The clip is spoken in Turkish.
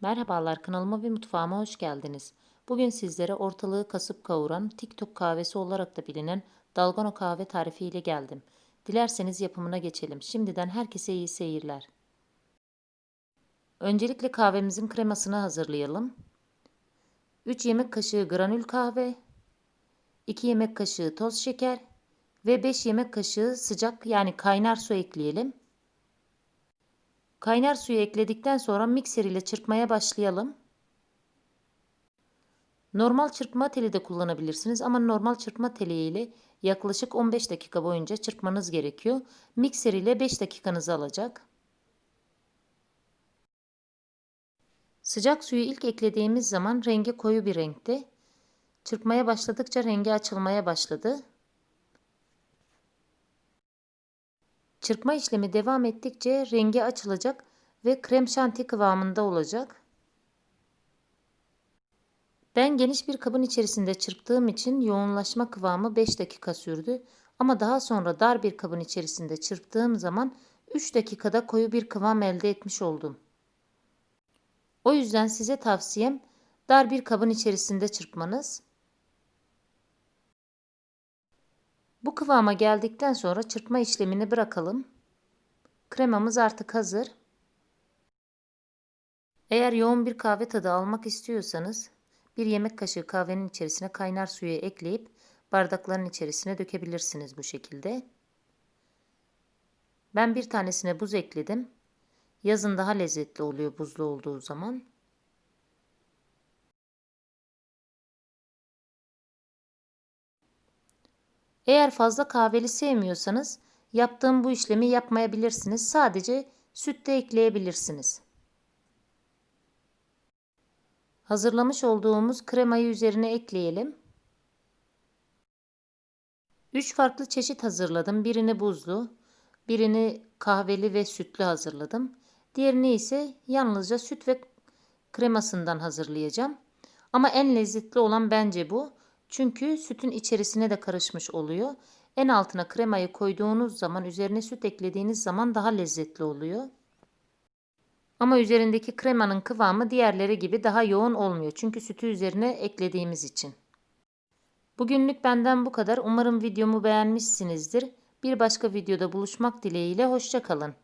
Merhabalar kanalıma ve mutfağıma hoş geldiniz. Bugün sizlere ortalığı kasıp kavuran TikTok kahvesi olarak da bilinen dalgona kahve tarifi ile geldim. Dilerseniz yapımına geçelim. Şimdiden herkese iyi seyirler. Öncelikle kahvemizin kremasını hazırlayalım. 3 yemek kaşığı granül kahve, 2 yemek kaşığı toz şeker ve 5 yemek kaşığı sıcak yani kaynar su ekleyelim. Kaynar suyu ekledikten sonra mikser ile çırpmaya başlayalım. Normal çırpma teli de kullanabilirsiniz ama normal çırpma teli ile yaklaşık 15 dakika boyunca çırpmanız gerekiyor. Mikser ile 5 dakikanızı alacak. Sıcak suyu ilk eklediğimiz zaman rengi koyu bir renkti. Çırpmaya başladıkça rengi açılmaya başladı. Çırpma işlemi devam ettikçe rengi açılacak ve krem şanti kıvamında olacak. Ben geniş bir kabın içerisinde çırptığım için yoğunlaşma kıvamı 5 dakika sürdü. Ama daha sonra dar bir kabın içerisinde çırptığım zaman 3 dakikada koyu bir kıvam elde etmiş oldum. O yüzden size tavsiyem dar bir kabın içerisinde çırpmanız. Bu kıvama geldikten sonra çırpma işlemini bırakalım. Kremamız artık hazır. Eğer yoğun bir kahve tadı almak istiyorsanız bir yemek kaşığı kahvenin içerisine kaynar suyu ekleyip bardakların içerisine dökebilirsiniz bu şekilde. Ben bir tanesine buz ekledim. Yazın daha lezzetli oluyor buzlu olduğu zaman. Eğer fazla kahveli sevmiyorsanız yaptığım bu işlemi yapmayabilirsiniz. Sadece süt de ekleyebilirsiniz. Hazırlamış olduğumuz kremayı üzerine ekleyelim. 3 farklı çeşit hazırladım. Birini buzlu, birini kahveli ve sütlü hazırladım. Diğerini ise yalnızca süt ve kremasından hazırlayacağım. Ama en lezzetli olan bence bu. Çünkü sütün içerisine de karışmış oluyor. En altına kremayı koyduğunuz zaman üzerine süt eklediğiniz zaman daha lezzetli oluyor. Ama üzerindeki kremanın kıvamı diğerleri gibi daha yoğun olmuyor. Çünkü sütü üzerine eklediğimiz için. Bugünlük benden bu kadar. Umarım videomu beğenmişsinizdir. Bir başka videoda buluşmak dileğiyle hoşçakalın.